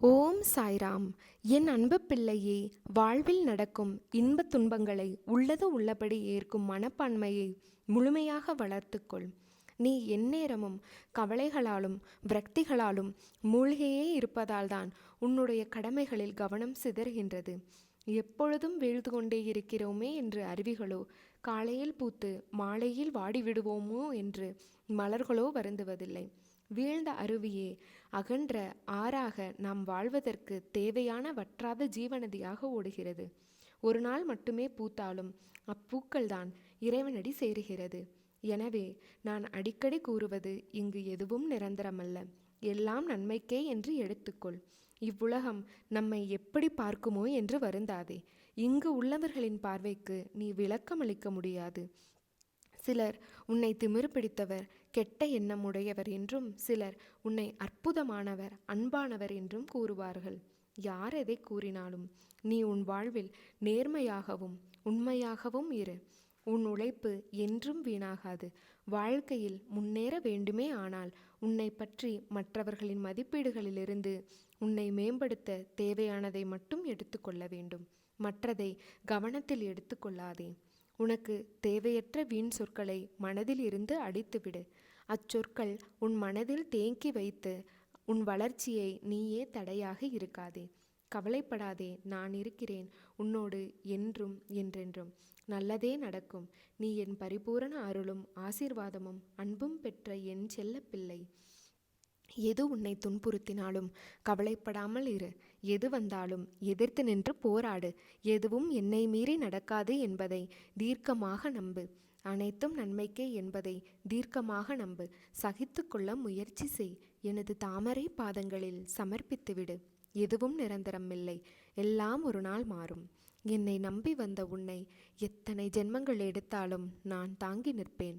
ஓம் சாய்ராம். என் அன்பு பிள்ளையே வாழ்வில் நடக்கும் இன்பத் துன்பங்களை உள்ளது உள்ளபடி ஏற்கும் மனப்பான்மையை முழுமையாக வளர்த்துக்கொள். நீ எந்நேரமும் கவலைகளாலும் விரக்திகளாலும் மூழ்கையே இருப்பதால்தான் உன்னுடைய கடமைகளில் கவனம் சிதறுகின்றது. எப்பொழுதும் வீழ்ந்து கொண்டே இருக்கிறோமே என்று அருவிகளோ காலையில் பூத்து மாலையில் வாடிவிடுவோமோ என்று மலர்களோ வருந்துவதில்லை. வீழ்ந்த அருவியே அகன்ற ஆறாக நாம் வாழ்வதற்கு தேவையான வற்றாத ஜீவநதியாக ஓடுகிறது. ஒரு நாள் மட்டுமே பூத்தாலும் அப்பூக்கள்தான் இறைவனடி சேருகிறது. எனவே நான் அடிக்கடி கூறுவது இங்கு எதுவும் நிரந்தரமல்ல. எல்லாம் நன்மைக்கே என்று எடுத்துக்கொள். இவ்வுலகம் நம்மை எப்படி பார்க்குமோ என்று வருந்தாதே. இங்கு உள்ளவர்களின் பார்வைக்கு நீ விளக்கமளிக்க முடியாது. சிலர் உன்னை திமிரு பிடித்தவர் கெட்ட எண்ணம் உடையவர் என்றும் சிலர் உன்னை அற்புதமானவர் அன்பானவர் என்றும் கூறுவார்கள். யார் எதை கூறினாலும் நீ உன் வாழ்வில் நேர்மையாகவும் உண்மையாகவும் இரு. உன் உழைப்பு என்றும் வீணாகாது. வாழ்க்கையில் முன்னேற வேண்டுமே ஆனால் உன்னை பற்றி மற்றவர்களின் மதிப்பீடுகளிலிருந்து உன்னை மேம்படுத்த தேவையானதை மட்டும் எடுத்துக்கொள்ள வேண்டும். மற்றதை கவனத்தில் எடுத்துக்கொள்ளாதே. உனக்கு தேவையற்ற வீண் சொற்களை மனதில் இருந்து அடித்துவிடு. அச்சொற்கள் உன் மனதில் தேங்கி வைத்து உன் வளர்ச்சியை நீயே தடையாக இருக்காதே. கவலைப்படாதே நான் இருக்கிறேன் உன்னோடு என்றும் என்றென்றும். நல்லதே நடக்கும். நீ என் பரிபூரண அருளும் ஆசீர்வாதமும் அன்பும் பெற்ற என் செல்ல பிள்ளை எது உன்னை துன்புறுத்தினாலும்? கவலைப்படாமல் இரு. எது வந்தாலும்? எதிர்த்து நின்று போராடு. எதுவும் என்னை மீறி நடக்காது என்பதை தீர்க்கமாக நம்பு. அனைத்தும் நன்மைக்கே என்பதை தீர்க்கமாக நம்பு. சகித்து கொள்ள முயற்சி செய். எனது தாமரை பாதங்களில் சமர்ப்பித்துவிடு. எதுவும் நிரந்தரமில்லை எல்லாம் ஒரு நாள் மாறும். என்னை நம்பி வந்த உன்னை எத்தனை ஜென்மங்கள் எடுத்தாலும் நான் தாங்கி நிற்பேன்.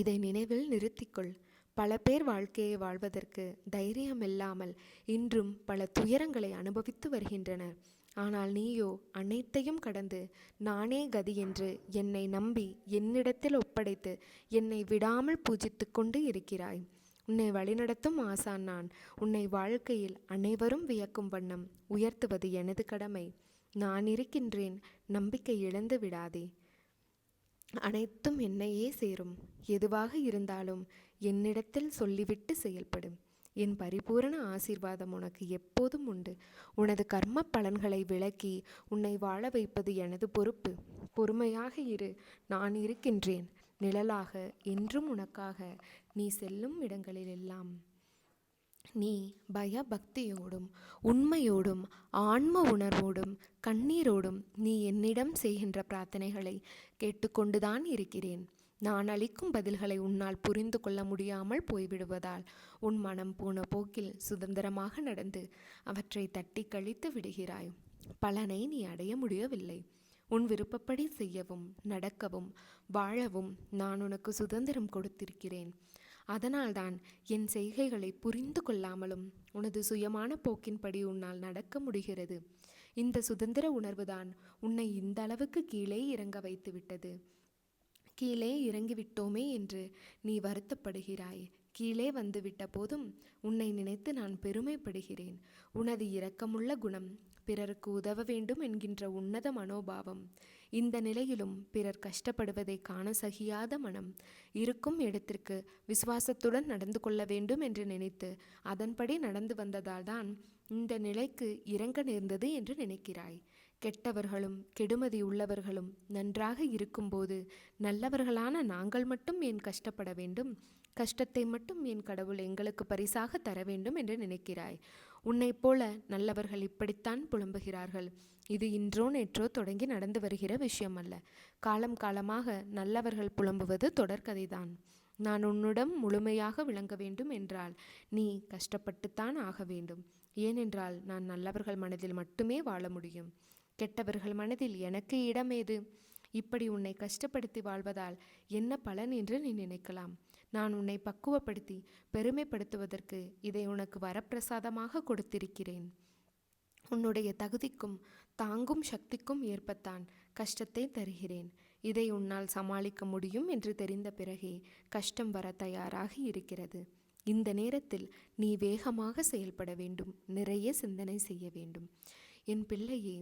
இதை நினைவில் நிறுத்திக்கொள். பல பேர் வாழ்க்கையை வாழ்வதற்கு தைரியமில்லாமல் இன்றும் பல துயரங்களை அனுபவித்து வருகின்றனர். ஆனால் நீயோ அனைத்தையும் கடந்து நானே கதி என்று என்னை நம்பி என்னிடத்தில் ஒப்படைத்து என்னை விடாமல் பூஜித்து கொண்டு இருக்கிறாய். உன்னை வழிநடத்தும் ஆசான் நான். உன்னை வாழ்க்கையில் அனைவரும் வியக்கும் வண்ணம் உயர்த்துவது எனது கடமை. நான் இருக்கின்றேன் நம்பிக்கை இழந்து விடாதே. அனைத்தும் என்னையே சேரும். எதுவாக இருந்தாலும் என்னிடத்தில் சொல்லிவிட்டு செயல்படும். என் பரிபூரண ஆசீர்வாதம் உனக்கு எப்போதும் உண்டு. உனது கர்ம பலன்களை விளக்கி உன்னை வாழ வைப்பது எனது பொறுப்பு. பொறுமையாக இரு நான் இருக்கின்றேன். நிழலாக என்றும் உனக்காக நீ செல்லும் இடங்களிலெல்லாம். நீ பயபக்தியோடும் உண்மையோடும் ஆன்ம உணர்வோடும் கண்ணீரோடும் நீ என்னிடம் செய்கின்ற பிரார்த்தனைகளை கேட்டுக்கொண்டுதான் இருக்கிறேன். நான் அளிக்கும் பதில்களை உன்னால் புரிந்து கொள்ள முடியாமல் போய்விடுவதால் உன் மனம் போன போக்கில் சுதந்திரமாக நடந்து அவற்றை தட்டி கழித்து விடுகிறாய். பலனை நீ அடைய முடியவில்லை. உன் விருப்பப்படி செய்யவும் நடக்கவும் வாழவும் நான் உனக்கு சுதந்திரம் கொடுத்திருக்கிறேன். அதனால்தான் என் செய்கைகளை புரிந்து கொள்ளாமலும் உனது சுயமான போக்கின்படி உன்னால் நடக்க முடிகிறது. இந்த சுதந்திர உணர்வுதான் உன்னை இந்த அளவுக்கு கீழே இறங்க வைத்து விட்டது கீழே இறங்கிவிட்டோமே என்று நீ வருத்தப்படுகிறாய். கீழே வந்துவிட்ட போதும் உன்னை நினைத்து நான் பெருமைப்படுகிறேன். உனது இரக்கமுள்ள குணம் பிறருக்கு உதவ வேண்டும் என்கின்ற உன்னத மனோபாவம். இந்த நிலையிலும் பிறர் கஷ்டப்படுவதை காண சகியாத மனம் இருக்கும் இடத்திற்கு விசுவாசத்துடன் நடந்து கொள்ள வேண்டும் என்று நினைத்து அதன்படி நடந்து வந்ததால்தான் இந்த நிலைக்கு இறங்க நேர்ந்தது என்று நினைக்கிறாய். கெட்டவர்களும் கெடுமதி உள்ளவர்களும் நன்றாக இருக்கும்போது நல்லவர்களான நாங்கள் மட்டும் ஏன் கஷ்டப்பட வேண்டும்? கஷ்டத்தை மட்டும் என் கடவுள் எங்களுக்கு பரிசாக தர வேண்டும் என்று நினைக்கிறாய்? உன்னைப் போல நல்லவர்கள் இப்படித்தான் புலம்புகிறார்கள். இது இன்றோ நேற்றோ தொடங்கி நடந்து வருகிற விஷயம் அல்ல காலம் காலமாக நல்லவர்கள் புலம்புவது தொடர்கதைதான். நான் உன்னிடம் முழுமையாக விளங்க வேண்டும் என்றால் நீ கஷ்டப்பட்டுத்தான் ஆக வேண்டும். ஏனென்றால் நான் நல்லவர்கள் மனதில் மட்டுமே வாழ முடியும். கெட்டவர்கள் மனதில் எனக்கு இடம் ஏது? இப்படி உன்னை கஷ்டப்படுத்தி வாழ்வதால் என்ன பலன் என்று நீ நினைக்கலாம். நான் உன்னை பக்குவப்படுத்தி பெருமைப்படுத்துவதற்கு இதை உனக்கு வரப்பிரசாதமாக கொடுத்திருக்கிறேன். உன்னுடைய தகுதிக்கும் தாங்கும் சக்திக்கும் ஏற்பத்தான் கஷ்டத்தை தருகிறேன். இதை உன்னால் சமாளிக்க முடியும் என்று தெரிந்த பிறகே கஷ்டம் வர தயாராக இருக்கிறது. இந்த நேரத்தில் நீ வேகமாக செயல்பட வேண்டும். நிறைய சிந்தனை செய்ய வேண்டும். என் பிள்ளையே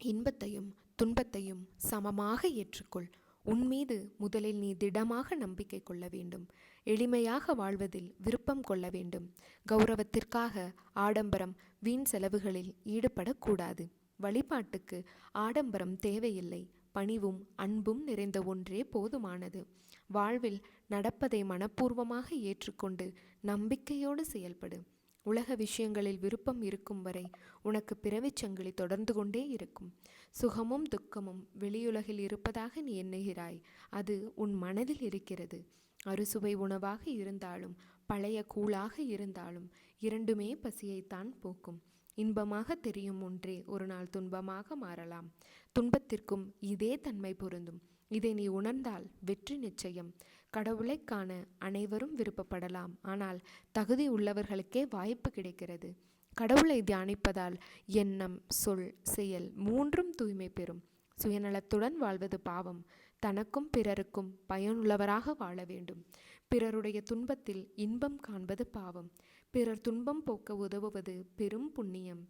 இன்பத்தையும் துன்பத்தையும் சமமாக ஏற்றுக்கொள். உன்மீது முதலில் நீ திடமாக நம்பிக்கை கொள்ள வேண்டும். எளிமையாக வாழ்வதில் விருப்பம் கொள்ள வேண்டும். கௌரவத்திற்காக ஆடம்பரம் வீண் செலவுகளில் ஈடுபடக்கூடாது. வழிபாட்டுக்கு ஆடம்பரம் தேவையில்லை. பணிவும் அன்பும் நிறைந்த ஒன்றே போதுமானது. வாழ்வில் நடப்பதை மனப்பூர்வமாக ஏற்றுக்கொண்டு நம்பிக்கையோடு செயல்படு. உலக விஷயங்களில் விருப்பம் இருக்கும் வரை உனக்கு பிறவிச் சங்கிலி தொடர்ந்து கொண்டே இருக்கும். சுகமும் துக்கமும் வெளியுலகில் இருப்பதாக நீ எண்ணுகிறாய். அது உன் மனதில் இருக்கிறது. அறுசுவை உணவாக இருந்தாலும் பழைய கூழாக இருந்தாலும் இரண்டுமே பசியைத்தான் போக்கும். இன்பமாக தெரியும் ஒன்றே ஒரு நாள் துன்பமாக மாறலாம். துன்பத்திற்கும் இதே தன்மை பொருந்தும். இதை நீ உணர்ந்தால் வெற்றி நிச்சயம். கடவுளை காண அனைவரும் விருப்பப்படலாம். ஆனால் தகுதி உள்ளவர்களுக்கே வாய்ப்பு கிடைக்கிறது. கடவுளை தியானிப்பதால் எண்ணம் சொல் செயல் மூன்றும் தூய்மை பெறும். சுயநலத்துடன் வாழ்வது பாவம். தனக்கும் பிறருக்கும் பயனுள்ளவராக வாழ வேண்டும். பிறருடைய துன்பத்தில் இன்பம் காண்பது பாவம். பிறர் துன்பம் போக்க உதவுவது பெரும் புண்ணியம்.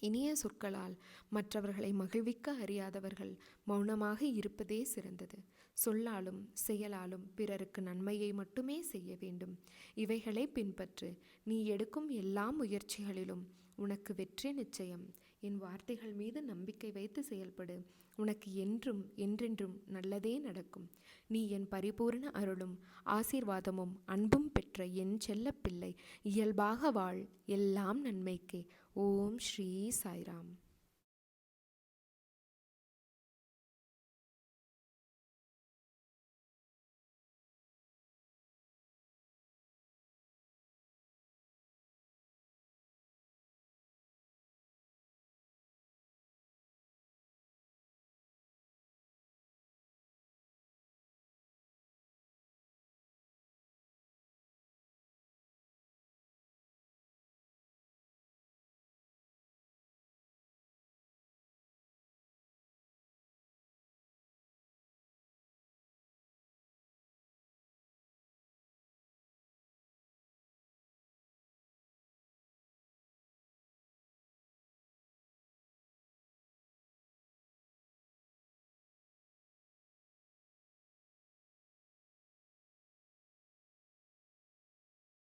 இனிய சொற்களால் மற்றவர்களை மகிழ்விக்க அறியாதவர்கள் மௌனமாக இருப்பதே சிறந்தது. சொல்லாலும் செயலாலும் பிறருக்கு நன்மையை மட்டுமே செய்ய வேண்டும். இவைகளை பின்பற்று. நீ எடுக்கும் எல்லா முயற்சிகளிலும் உனக்கு வெற்றி நிச்சயம். என் வார்த்தைகள் மீது நம்பிக்கை வைத்து செயல்படு. உனக்கு என்றும் என்றென்றும் நல்லதே நடக்கும். நீ என் பரிபூரண அருளும் ஆசீர்வாதமும் அன்பும் பெற்ற என் செல்லப்பிள்ளை. இயல்பாக வாழ். எல்லாம் நன்மைக்கே. ஓம் ஸ்ரீ சாய்ராம்.